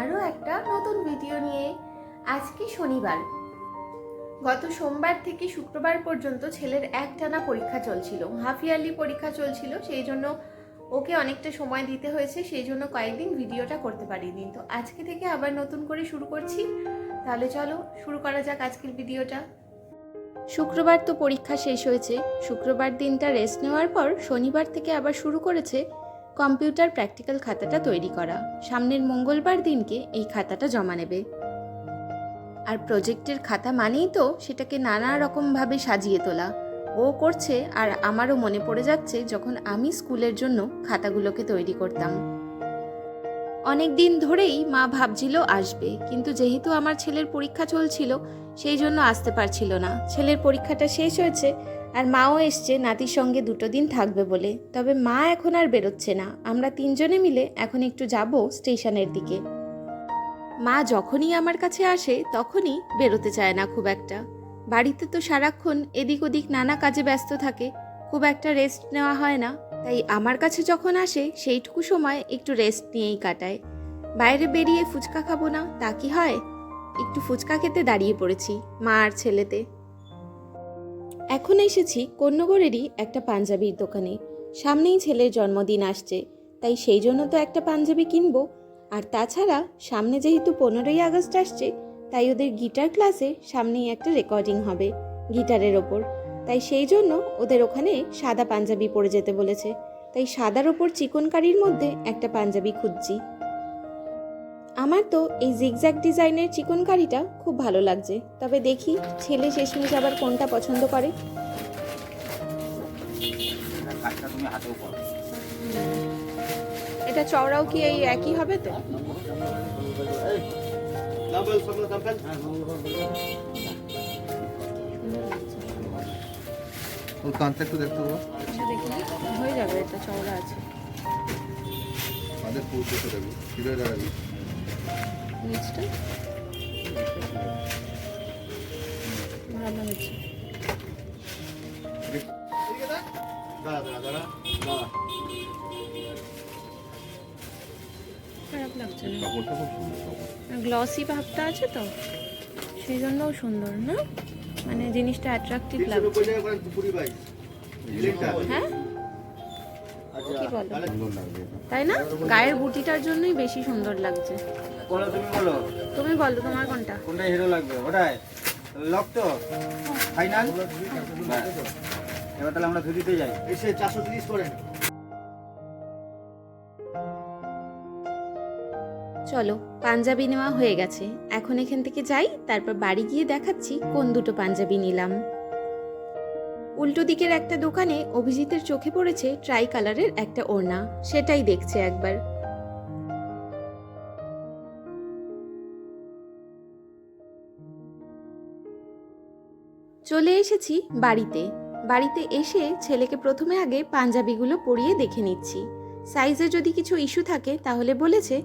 আরও একটা নতুন ভিডিও নিয়ে আজকে শনিবার। গত সোমবার থেকে শুক্রবার পর্যন্ত ছেলের একটানা পরীক্ষা চলছিল। হাফ ইয়ারলি পরীক্ষা চলছিল, সেই জন্য ওকে অনেকটা সময় দিতে হয়েছে, সেই জন্য কয়েকদিন ভিডিওটা করতে পারিনি। তো আজকে থেকে আবার নতুন করে শুরু করছি। তাহলে চলো, শুরু করা যাক আজকের ভিডিওটা শুক্রবার তো পরীক্ষা শেষ হয়েছে। শুক্রবার দিনটা রেস্ট নেওয়ার পর শনিবার থেকে আবার শুরু করেছে কম্পিউটার প্র্যাকটিক্যাল খাতাটা তৈরি করা। সামনের মঙ্গলবার দিনকে এই খাতাটা জমা নেবে। আর প্রজেক্টের খাতা মানেই তো সেটাকে নানা রকমভাবে সাজিয়ে তোলা। ও করছে আর আমারও মনে পড়ে যাচ্ছে যখন আমি স্কুলের জন্য খাতাগুলোকে তৈরি করতাম। অনেক দিন ধরেই মা ভাবছিল আসবে, কিন্তু যেহেতু আমার ছেলের পরীক্ষা চলছিল, সেই জন্য আসতে পারছিল না। ছেলের পরীক্ষাটা শেষ হয়েছে আর মাও এসছে, নাতির সঙ্গে দুটো দিন থাকবে বলে। তবে মা এখন আর বেরোচ্ছে না। আমরা তিনজনে মিলে এখন একটু যাব স্টেশনের দিকে। মা যখনই আমার কাছে আসে, তখনই বেরোতে চায় না খুব একটা। বাড়িতে তো সারাক্ষণ এদিক ওদিক নানা কাজে ব্যস্ত থাকে, খুব একটা রেস্ট নেওয়া হয় না। তাই আমার কাছে যখন আসে, সেইটুকু সময় একটু রেস্ট নিয়েই কাটায়। বাইরে বেরিয়ে ফুচকা খাব না, তা কি হয়? একটু ফুচকা খেতে দাঁড়িয়ে পড়েছি, মা আর ছেলেতে। এখন এসেছি কন্যগড়েরই একটা পাঞ্জাবির দোকানে। সামনেই ছেলের জন্মদিন আসছে, তাই সেই জন্য তো একটা পাঞ্জাবি কিনবো। আর তাছাড়া, সামনে যেহেতু পনেরোই আগস্ট আসছে, তাই ওদের গিটার ক্লাসে সামনেই একটা রেকর্ডিং হবে, গিটারের ওপর। তাই সেই জন্য ওদের ওখানে সাদা পাঞ্জাবি পরে যেতে বলেছে। তাই সাদার ওপর চিকনকারির মধ্যে একটা পাঞ্জাবি খুঁজছি। আমার তো এই জিগজ্যাগ ডিজাইনের চিকনকারিটা খুব ভালো লাগছে। তবে দেখি ছেলে শেষমেশ আবার কোনটা পছন্দ করো। এটা চওড়াও কি এই একই হবে তো? ওর একটু দেখতে পাবো আচ্ছা দেখি। হয়ে যাবে এটা চওড়া আছে। আমাদের পৌঁছতে দেবো। কীভাবে দাঁড়াবি? নিচটা? ভালো হচ্ছে। দাঁড়া দাঁড়া দাঁড়া দাঁড়া খারাপ লাগছে না? কাপড়টা খুব সুন্দর গ্লসি ভাবটা আছে তো? সেই জন্যও সুন্দর না? মানে জিনিসটা অ্যাট্রাকটিভ লাগছে। হ্যাঁ? কি বলো? তাই না? গায়ের বুটিটার জন্যই বেশি সুন্দর লাগছে। বলো তুমি বলো? তুমি বলো তোমার কোনটা? কোনটা হিরো লাগবে? ওটাই। লক তো? ফাইনাল এবার তাহলে আমরা ধুতিতে যাই। এসে চারশো তিরিশ করেন চলো, পাঞ্জাবি নেওয়া হয়ে গেছে। এখন এখান থেকে যাই, তারপর বাড়ি গিয়ে দেখাচ্ছি কোন দুটো পাঞ্জাবি নিলাম। উল্টো দিকের একটা দোকানে অভিজিতের চোখে পড়েছে ট্রাই কালারের একটা ওড়না, সেটাই দেখছে একবার। চলে এসেছি বাড়িতে। বাড়িতে এসে ছেলেকে প্রথমে আগে পাঞ্জাবিগুলো পরিয়ে দেখে নিচ্ছি। সাইজে যদি কিছু ইস্যু থাকে, তাহলে বলেছে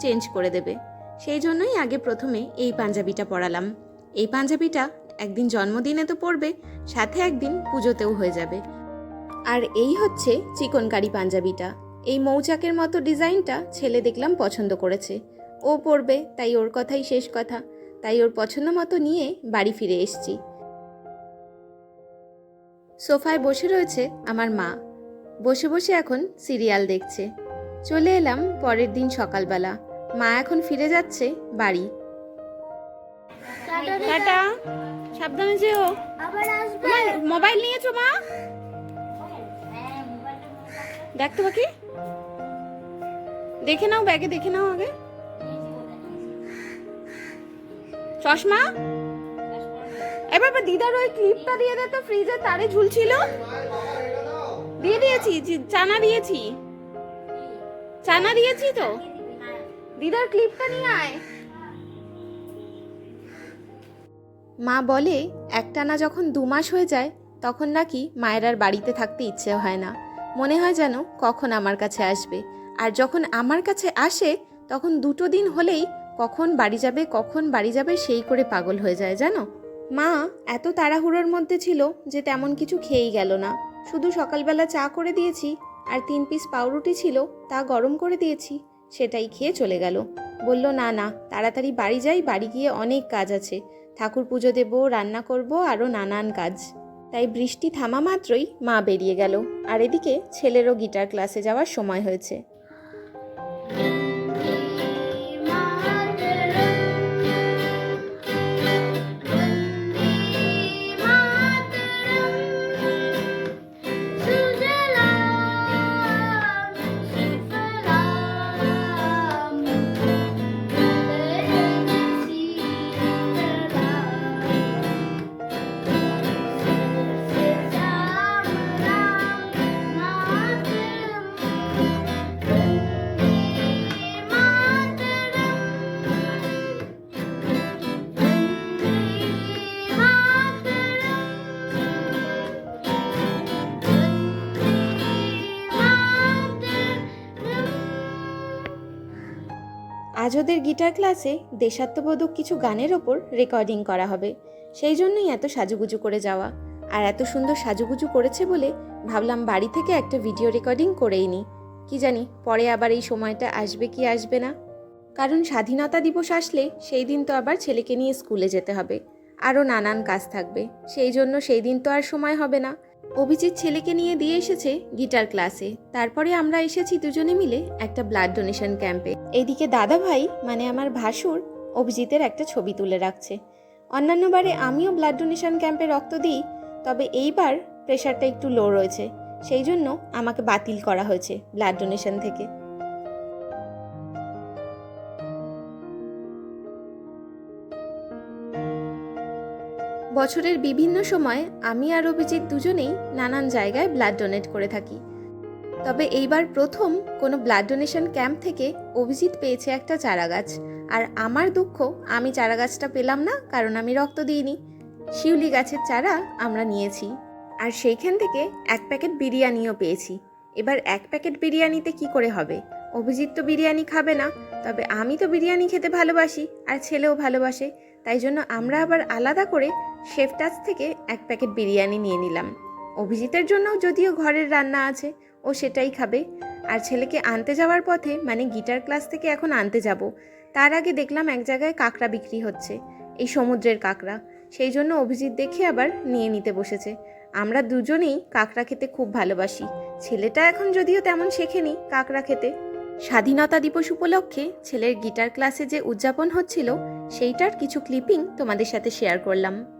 চেঞ্জ করে দেবে। সেই জন্যই আগে প্রথমে এই পাঞ্জাবিটা পরালাম। এই পাঞ্জাবিটা একদিন জন্মদিনে তো পরবে, সাথে একদিন পুজোতেও হয়ে যাবে। আর এই হচ্ছে চিকনকারি পাঞ্জাবিটা। এই মৌচাকের মতো ডিজাইনটা ছেলে দেখলাম পছন্দ করেছে। ও পরবে, তাই ওর কথাই শেষ কথা। তাই ওর পছন্দ মতো নিয়ে বাড়ি ফিরে এসছি। সোফায় বসে রয়েছে আমার মা। বসে বসে এখন সিরিয়াল দেখছে। চলে এলাম পরের দিন সকালবেলা। মা এখন ফিরে যাচ্ছে বাড়ি। টাটা সাবধানে যেও। আবার মোবাইল নিয়েছো মা? দেখ তো বাকি দেখে নাও ব্যাগে দেখে নাও আগে। চশমা? এবার দিদার ওই ক্লিপটা দিয়ে দে তো ফ্রিজে তারে ঝুলছিল। দিয়ে দিয়েছি চানা দিয়েছি। চানা দিয়েছি তো? দিদার ক্লিপটা নিয়ে আয়। মা বলে, একটানা যখন দু মাস হয়ে যায়, তখন নাকি মায়ের আর বাড়িতে থাকতে ইচ্ছে হয় না। মনে হয় যেন কখন আমার কাছে আসবে। আর যখন আমার কাছে আসে, তখন দুটো দিন হলেই কখন বাড়ি যাবে, কখন বাড়ি যাবে, সেই করে পাগল হয়ে যায়, জানো? মা, এত তাড়াহুড়োর মধ্যে ছিল যে তেমন কিছু খেয়েই গেল না। শুধু সকালবেলা চা করে দিয়েছি, আর তিন পিস পাউরুটি ছিল, তা গরম করে দিয়েছি। সেটাই খেয়ে চলে গেল। বলল, না না, তাড়াতাড়ি বাড়ি যাই, বাড়ি গিয়ে অনেক কাজ আছে। ঠাকুর পুজো দেবো, রান্না করব, আরও নানান কাজ। তাই বৃষ্টি থামা মাত্রই মা বেরিয়ে গেল। আর এদিকে ছেলেরও গিটার ক্লাসে যাওয়ার সময় হয়েছে। আজ ওদের গিটার ক্লাসে দেশাত্মবোধক কিছু গানের ওপর রেকর্ডিং করা হবে। সেই জন্যই এত সাজুগুজু করে যাওয়া। আর এত সুন্দর সাজুগুজু করেছে বলে ভাবলাম বাড়ি থেকে একটা ভিডিও রেকর্ডিং করেই নিই। কি জানি, পরে আবার এই সময়টা আসবে কি আসবে না। কারণ স্বাধীনতা দিবস আসলে সেই দিন তো আবার ছেলেকে নিয়ে স্কুলে যেতে হবে। আরও নানান কাজ থাকবে। সেই জন্য সেই দিন তো আর সময় হবে না। অভিজিৎ ছেলেকে নিয়ে দিয়ে এসেছে গিটার ক্লাসে। তারপরে আমরা এসেছি দুজনে মিলে একটা ব্লাড ডোনেশন ক্যাম্পে। এইদিকে দাদা ভাই মানে আমার ভাসুর, অভিজিতের একটা ছবি তুলে রাখছে। অন্যান্য বারে আমিও ব্লাড ডোনেশন ক্যাম্পে রক্ত দিই, তবে এইবার প্রেশারটা একটু লো রয়েছে। সেই জন্য আমাকে বাতিল করা হয়েছে ব্লাড ডোনেশন থেকে। বছরের বিভিন্ন সময় আমি আর অভিজিৎ দুজনেই নানান জায়গায় ব্লাড ডোনেট করে থাকি। তবে এইবার প্রথম কোনো ব্লাড ডোনেশন ক্যাম্প থেকে অভিজিৎ পেয়েছে একটা চারাগাছ। আর আমার দুঃখ, আমি চারাগাছটা পেলাম না, কারণ আমি রক্ত দিইনি। শিউলি গাছের চারা আমরা নিয়েছি। আর সেইখান থেকে এক প্যাকেট বিরিয়ানিও পেয়েছি। এবার এক প্যাকেট বিরিয়ানিতে কি করে হবে? অভিজিৎ তো বিরিয়ানি খাবে না, তবে আমি তো বিরিয়ানি খেতে ভালোবাসি, আর ছেলেও ভালোবাসে। তাই জন্য আমরা আবার আলাদা করে শেফ টাচ থেকে এক প্যাকেট বিরিয়ানি নিয়ে নিলাম। অভিজিতের জন্যও যদিও ঘরের রান্না আছে, ও সেটাই খাবে। আর ছেলেকে আনতে যাওয়ার পথে মানে গিটার ক্লাস থেকে এখন আনতে যাব। তার আগে দেখলাম এক জায়গায় কাঁকড়া বিক্রি হচ্ছে, এই সমুদ্রের কাঁকড়া। সেই জন্য অভিজিৎ দেখে আবার নিয়ে নিতে বসেছে। আমরা দুজনেই কাঁকড়া খেতে খুব ভালোবাসি। ছেলেটা এখন যদিও তেমন শেখেনি কাঁকড়া খেতে। স্বাধীনতা দিবস উপলক্ষে ছেলের গিটার ক্লাসে যে উদযাপন হচ্ছিল, সেইটার কিছু ক্লিপিং তোমাদের সাথে শেয়ার করলাম।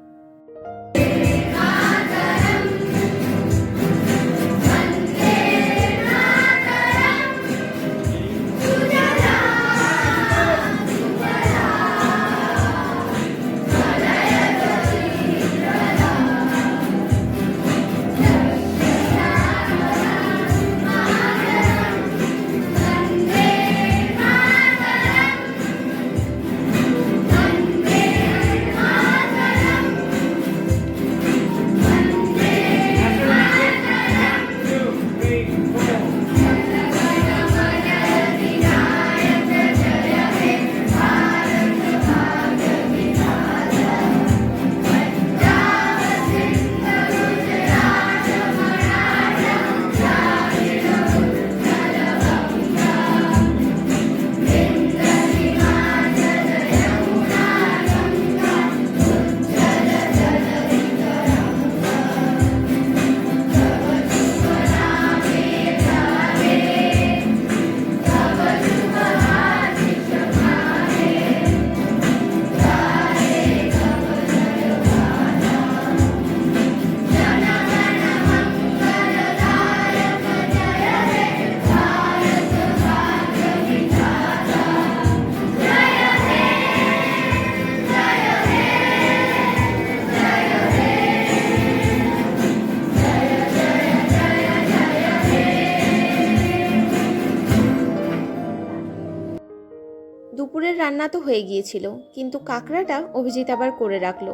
রান্না তো হয়ে গিয়েছিল, কিন্তু কাঁকড়াটা অভিজিৎ আবার করে রাখল।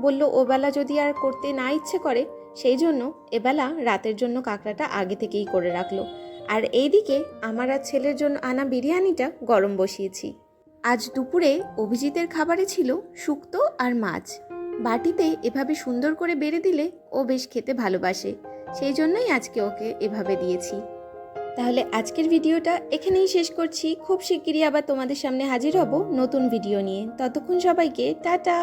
বলল, ওবেলা যদি আর করতে না ইচ্ছে করে, সেই জন্য এবেলা রাতের জন্য কাঁকড়াটা আগে থেকেই করে রাখল। আর এইদিকে আমার আর ছেলের জন্য আনা বিরিয়ানিটা গরম বসিয়েছি। আজ দুপুরে অভিজিতের খাবারে ছিল শুক্তো আর মাছ। বাটিতে এভাবে সুন্দর করে বেড়ে দিলে ও বেশ খেতে ভালোবাসে। সেই জন্যই আজকে ওকে এভাবে দিয়েছি। তাহলে আজকের ভিডিওটা এখানেই শেষ করছি। খুব শিগগিরই আবার তোমাদের সামনে হাজির হব নতুন ভিডিও নিয়ে। ততক্ষণ সবাইকে টাটা!